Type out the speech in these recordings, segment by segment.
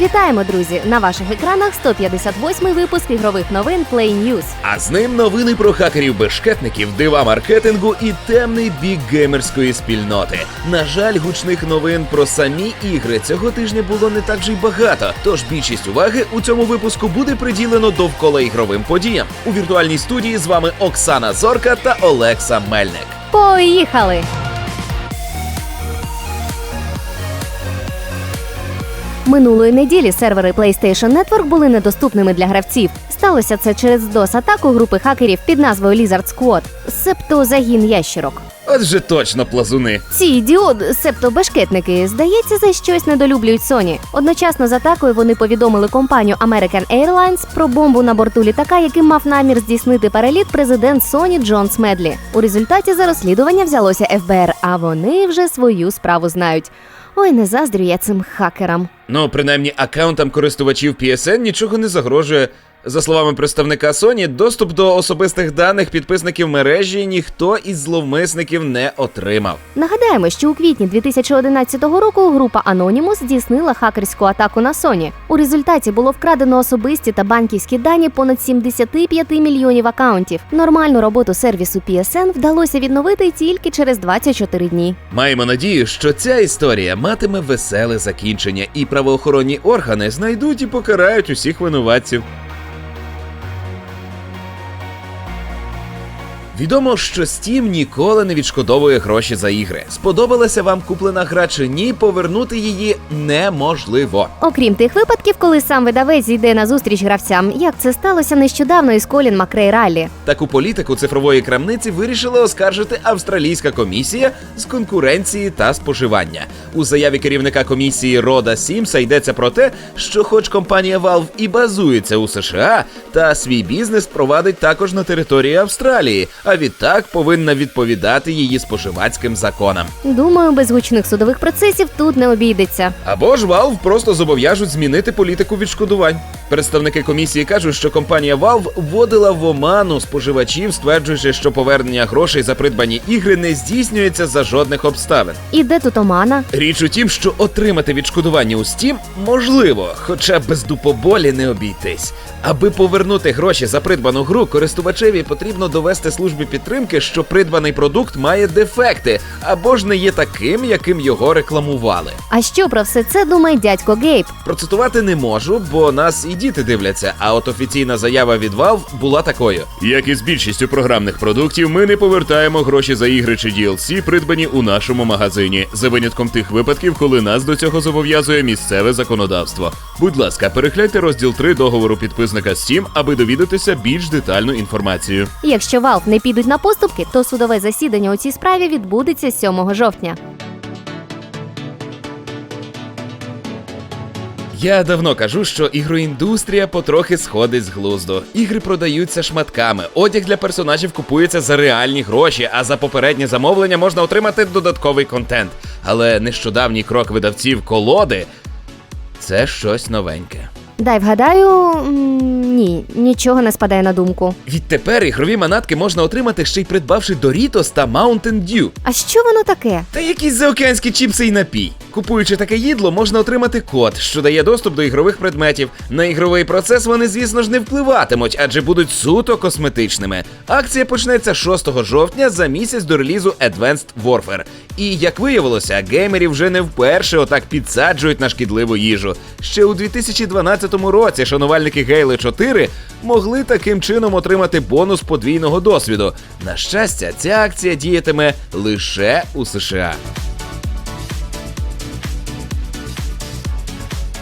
Вітаємо, друзі! На ваших екранах 158-й випуск ігрових новин Play News. А з ним новини про хакерів-бешкетників, дива маркетингу і темний бік геймерської спільноти. На жаль, гучних новин про самі ігри цього тижня було не так вже й багато. Тож більшість уваги у цьому випуску буде приділено довкола ігровим подіям. У віртуальній студії з вами Оксана Зорка та Олекса Мельник. Поїхали! Минулої неділі сервери PlayStation Network були недоступними для гравців. Сталося це через DOS-атаку групи хакерів під назвою Lizard Squad, себто загін ящерок. От же точно плазуни. Ці ідіот, себто бешкетники, здається, за щось недолюблюють Sony. Одночасно з атакою вони повідомили компанію American Airlines про бомбу на борту літака, яким мав намір здійснити переліт президент Sony Джон Смедлі. У результаті за розслідування взялося ФБР, а вони вже свою справу знають. Ой, не заздрю я цим хакерам. Ну, принаймні, аккаунтам користувачів PSN нічого не загрожує. За словами представника Sony, доступ до особистих даних підписників мережі ніхто із зловмисників не отримав. Нагадаємо, що у квітні 2011 року група Anonymous здійснила хакерську атаку на Sony. У результаті було вкрадено особисті та банківські дані понад 75 мільйонів акаунтів. Нормальну роботу сервісу PSN вдалося відновити тільки через 24 дні. Маємо надію, що ця історія матиме веселе закінчення, і правоохоронні органи знайдуть і покарають усіх винуватців. Відомо, що Steam ніколи не відшкодовує гроші за ігри. Сподобалася вам куплена гра чи ні, повернути її неможливо. Окрім тих випадків, коли сам видавець йде на зустріч гравцям, як це сталося нещодавно із Колін Макрей Раллі. Таку політику цифрової крамниці вирішила оскаржити австралійська комісія з конкуренції та споживання. У заяві керівника комісії Рода Сімса йдеться про те, що, хоч компанія Valve і базується у США, та свій бізнес провадить також на території Австралії, а відтак повинна відповідати її споживацьким законам. Думаю, без гучних судових процесів тут не обійдеться. Або ж Valve просто зобов'яжуть змінити політику відшкодувань. Представники комісії кажуть, що компанія Valve вводила в оману споживачів, стверджуючи, що повернення грошей за придбані ігри не здійснюється за жодних обставин. І де тут омана? Річ у тім, що отримати відшкодування у Steam можливо, хоча без дупоболі не обійтись. Аби повернути гроші за придбану гру, користувачеві потрібно довести службі підтримки, що придбаний продукт має дефекти або ж не є таким, яким його рекламували. А що про все це думає дядько Гейб? Процитувати не можу, бо нас і діти дивляться. А от офіційна заява від Valve була такою: як і з більшістю програмних продуктів, ми не повертаємо гроші за ігри чи DLC, придбані у нашому магазині, за винятком тих випадків, коли нас до цього зобов'язує місцеве законодавство. Будь ласка, перегляньте розділ 3 договору підписника Steam, аби довідатися більш детальну інформацію. Якщо Valve не підуть на поступки, то судове засідання у цій справі відбудеться 7 жовтня. Я давно кажу, що ігроіндустрія потрохи сходить з глузду. Ігри продаються шматками, одяг для персонажів купується за реальні гроші, а за попереднє замовлення можна отримати додатковий контент. Але нещодавній крок видавців колоди це щось новеньке. Дай вгадаю, ні, нічого не спадає на думку. Відтепер ігрові манатки можна отримати ще й придбавши Doritos та Mountain Dew. А що воно таке? Та якісь заокеанські чіпси і напій. Купуючи таке їдло, можна отримати код, що дає доступ до ігрових предметів. На ігровий процес вони, звісно ж, не впливатимуть, адже будуть суто косметичними. Акція почнеться 6 жовтня за місяць до релізу Advanced Warfare. І як виявилося, геймери вже не вперше отак підсаджують на шкідливу їжу. Ще у 2012 році шанувальники Halo 4 могли таким чином отримати бонус подвійного досвіду. На щастя, ця акція діятиме лише у США.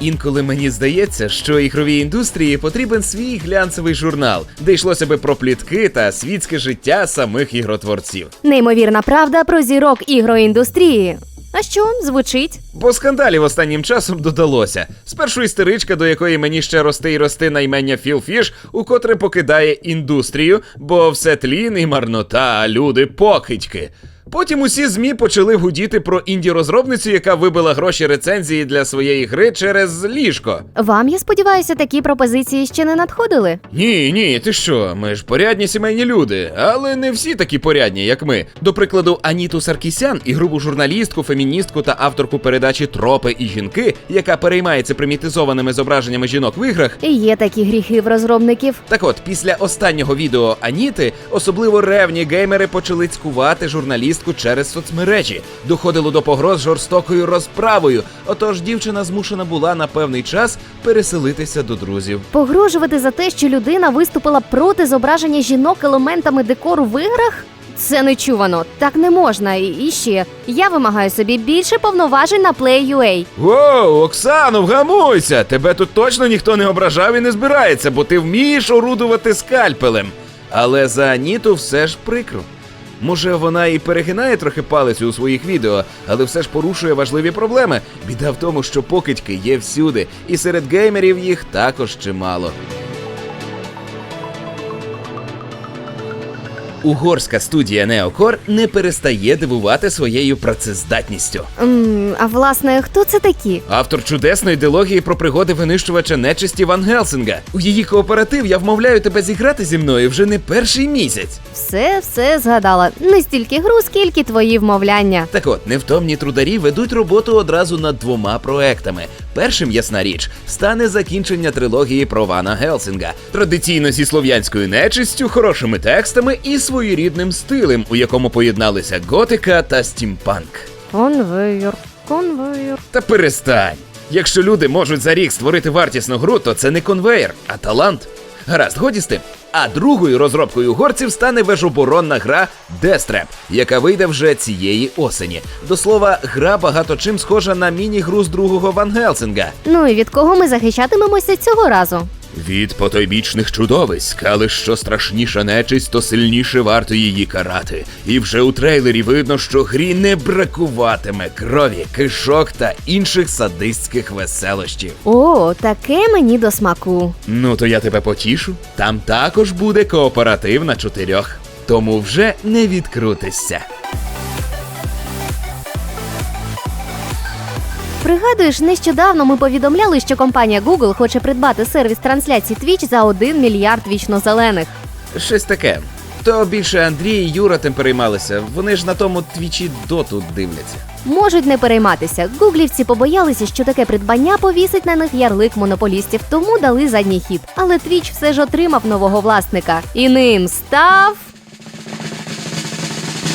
Інколи мені здається, що ігровій індустрії потрібен свій глянцевий журнал, де йшлося би про плітки та світське життя самих ігротворців. Неймовірна правда про зірок ігроіндустрії. А що звучить? Бо скандалів останнім часом додалося. Спершу істеричка, до якої мені ще рости й рости наймення Філ Фіш, укотре покидає індустрію, бо все тлін і марнота, а люди покидьки. Потім усі ЗМІ почали гудіти про інді-розробницю, яка вибила гроші рецензії для своєї гри через ліжко. Вам, я сподіваюся, такі пропозиції ще не надходили. Ні, ні, ти що? Ми ж порядні сімейні люди, але не всі такі порядні, як ми. До прикладу, Аніту Саркісян, і грубу журналістку, феміністку та авторку передачі Тропи і жінки, яка переймається примітизованими зображеннями жінок в іграх. І є такі гріхи в розробників. Так от, після останнього відео Аніти, особливо ревні геймери почали цькувати журналістку через соцмережі. Доходило до погроз жорстокою розправою. Отож, дівчина змушена була на певний час переселитися до друзів. Погрожувати за те, що людина виступила проти зображення жінок елементами декору в іграх? Це нечувано, так не можна. І і ще я вимагаю собі більше повноважень на Play.ua. Воу, Оксано, вгамуйся! Тебе тут точно ніхто не ображав і не збирається, бо ти вмієш орудувати скальпелем. Але за Аніту все ж прикро. Може, вона і перегинає трохи палець у своїх відео, але все ж порушує важливі проблеми. Біда в тому, що покидьки є всюди, і серед геймерів їх також чимало. Угорська студія Neocore не перестає дивувати своєю працездатністю. М, а власне, хто це такі? Автор чудесної дилогії про пригоди винищувача нечисті Ван Гелсинга. У її кооператив я вмовляю тебе зіграти зі мною вже не перший місяць. Все, все згадала. Не стільки гру, скільки твої вмовляння. Так от, невтомні трударі ведуть роботу одразу над двома проектами. Першим, ясна річ, стане закінчення трилогії про Вана Гелсинга. Традиційно зі слов'янською нечистю, хорошими текстами і своєрідним стилем, у якому поєдналися готика та стімпанк. Конвейер, конвейер. Та перестань. Якщо люди можуть за рік створити вартісну гру, то це не конвейер, а талант. Гаразд, годі з тим. А другою розробкою горців стане вежоборонна гра Дестреп, яка вийде вже цієї осені. До слова, гра багато чим схожа на міні-гру з другого Ван Гелсинга. Ну і від кого ми захищатимемося цього разу? Від потойбічних чудовиськ, але що страшніша нечисть, то сильніше варто її карати. І вже у трейлері видно, що грі не бракуватиме крові, кишок та інших садистських веселощів. О, таке мені до смаку. Ну то я тебе потішу. Там також буде кооператив на чотирьох. Тому вже не відкрутишся. Пригадуєш, нещодавно ми повідомляли, що компанія Google хоче придбати сервіс трансляції Twitch за 1 мільярд вічнозелених. Щось таке. То більше Андрій і Юра тим переймалися. Вони ж на тому твічі доту дивляться. Можуть не перейматися. Гуглівці побоялися, що таке придбання повісить на них ярлик монополістів, тому дали задній хід. Але Twitch все ж отримав нового власника. І ним став.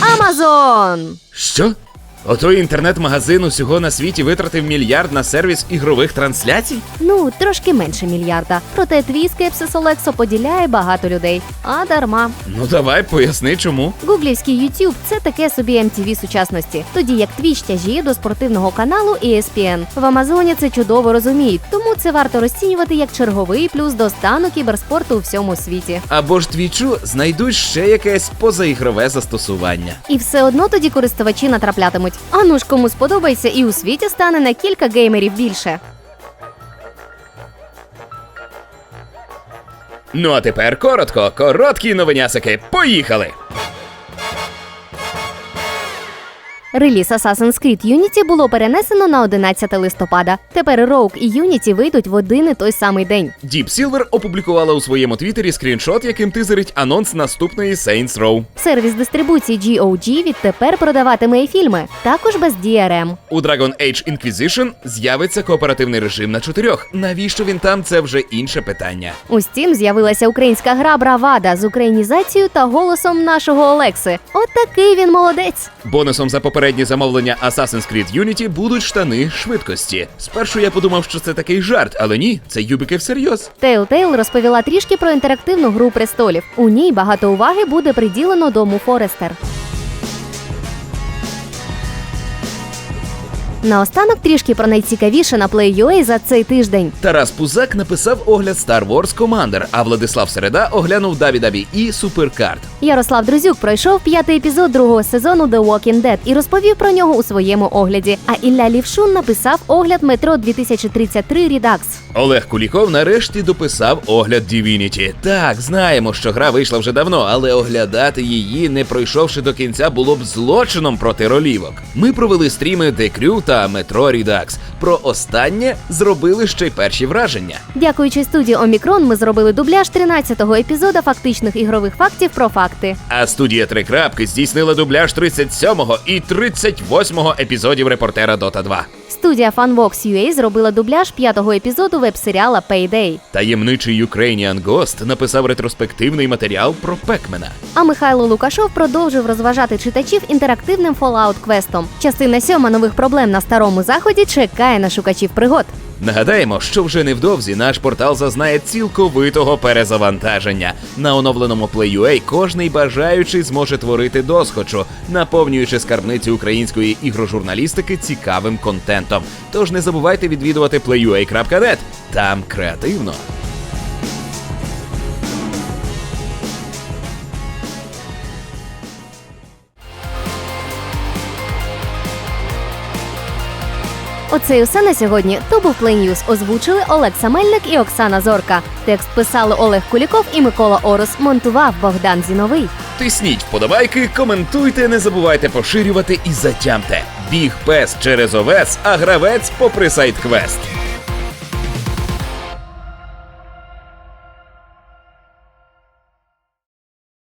Амазон! Що? Отой інтернет-магазин усього на світі витратив мільярд на сервіс ігрових трансляцій? Ну, трошки менше мільярда. Проте твій скепсис Олексо поділяє багато людей. А дарма. Ну давай поясни чому. Гуглівський YouTube – це таке собі MTV сучасності, тоді як Twitch тяжіє до спортивного каналу ESPN. В Амазоні це чудово розуміють, тому це варто розцінювати як черговий плюс до стану кіберспорту у всьому світі. Або ж твічу знайдуть ще якесь позаігрове застосування. І все одно тоді користувачі натраплятимуть. А ану ж кому сподобається, і у світі стане на кілька геймерів більше. Ну а тепер коротко, короткі новинясики. Поїхали! Реліз Assassin's Creed Unity було перенесено на 11 листопада. Тепер Rogue і Unity вийдуть в один і той самий день. Deep Silver опублікувала у своєму твіттері скріншот, яким тизерить анонс наступної Saints Row. Сервіс дистрибуції GOG відтепер продаватиме і фільми, також без DRM. У Dragon Age Inquisition з'явиться кооперативний режим на чотирьох. Навіщо він там? Це вже інше питання. У Steam з'явилася українська гра Бравада з українізацією та голосом нашого Олекси. От він молодець. Бонусом за попереднє замовлення Assassin's Creed Unity будуть штани швидкості. Спершу я подумав, що це такий жарт, але ні, це юбики всерйоз. Telltale розповіла трішки про інтерактивну гру престолів. У ній багато уваги буде приділено дому Форестер. Наостанок трішки про найцікавіше на Play.ua за цей тиждень. Тарас Пузак написав огляд Star Wars Commander, а Владислав Середа оглянув WWE Supercard. Ярослав Друзюк пройшов п'ятий епізод другого сезону The Walking Dead і розповів про нього у своєму огляді. А Ілля Лівшун написав огляд метро 2033 Redux. Олег Куліков нарешті дописав огляд Divinity. Так, знаємо, що гра вийшла вже давно, але оглядати її, не пройшовши до кінця, було б злочином проти ролівок. Ми провели стріми The Crew та Metro Redux. Про останнє зробили ще й перші враження. Дякуючи студії Омікрон, ми зробили дубляж 13-го епізода фактичних ігрових фактів про факти. А студія Три крапки здійснила дубляж 37-го і 38-го епізодів репортера Dota 2. Студія Funvox UA зробила дубляж п'ятого епізоду веб-серіала Payday. Таємничий Ukrainian Ghost написав ретроспективний матеріал про Пекмена. А Михайло Лукашов продовжив розважати читачів інтерактивним Fallout квестом. Частина сьома нових проблем на старому заході чекає на шукачів пригод. Нагадаємо, що вже невдовзі наш портал зазнає цілковитого перезавантаження. На оновленому Play.ua кожний бажаючий зможе творити досхочу, наповнюючи скарбницю української ігрожурналістики цікавим контентом. Тож не забувайте відвідувати playua.net. Там креативно. Оце і усе на сьогодні. То був Play Озвучили Олег Самельник і Оксана Зорка. Текст писали Олег Куліков і Микола Орос. Монтував Богдан Зіновий. Тисніть вподобайки, коментуйте, не забувайте поширювати і затямте. Біг пес через овес, а гравець попри сайт квест.